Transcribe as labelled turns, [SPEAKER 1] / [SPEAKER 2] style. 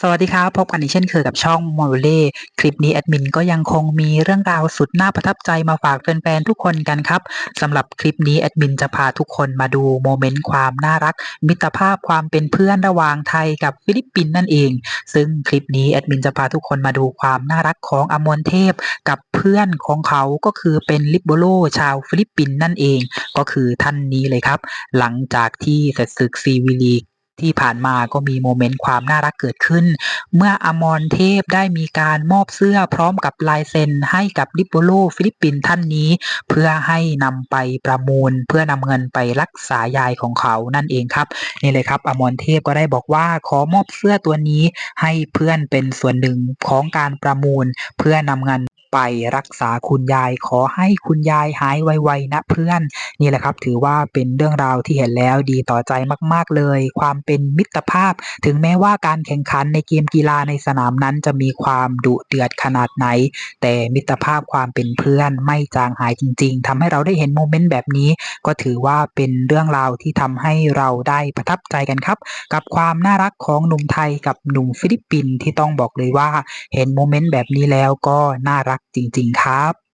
[SPEAKER 1] สวัสดีครับ พบกันอีกเช่นเคยกับช่อง m o r เล่คลิปนี้แอดมินก็ยังคงมีเรื่องราวสุดน่าประทับใจมาฝากแฟนๆทุกคนกันครับสำหรับคลิปนี้แอดมินจะพาทุกคนมาดูโมเมนต์ความน่ารัก มิตรภาพความเป็นเพื่อนระหว่างไทยกับฟิลิปปินส์นั่นเอง ซึ่งคลิปนี้แอดมินจะพาทุกคนมาดูความน่ารักของอมรเทพ กับเพื่อนของเขาก็คือเป็นลิเบโรชาวฟิลิปปินส์นั่นเอง ก็คือท่านนี้เลยครับ หลังจากที่เสร็จศึกซีวีลีก ที่ผ่านมาก็มีโมเมนต์ความน่ารักเกิดขึ้น เมื่ออมรเทพได้มีการมอบเสื้อพร้อมกับลายเซ็นให้กับลิโบโลฟิลิปปินส์ท่านนี้ เพื่อให้นำไปประมูล เพื่อนำเงินไปรักษายายของเขานั่นเองครับนี่เลยครับ อมรเทพก็ได้บอกว่าขอมอบเสื้อตัวนี้ให้เพื่อนเป็นส่วนหนึ่งของการประมูล เพื่อนำเงิน ไปรักษาคุณยายขอให้คุณยายหายไวๆนะเพื่อนนี่แหละครับ ถือว่าเป็นเรื่องราวที่เห็นแล้วดีต่อใจมาก ๆเลย ความเป็นมิตรภาพ ถึงแม้ว่าการแข่งขันในเกมกีฬาในสนามนั้นจะมีความดุเดือดขนาดไหน แต่มิตรภาพความเป็นเพื่อนไม่จางหายจริง ๆทำให้เราได้เห็นโมเมนต์แบบนี้ ก็ถือว่าเป็นเรื่องราวที่ทำให้เราได้ประทับใจกันครับ กับความน่ารักของหนุ่มไทยกับหนุ่มฟิลิปปินส์ที่ต้องบอกเลยว่าเห็นโมเมนต์แบบนี้แล้วก็น่ารักจริง ๆ ครับ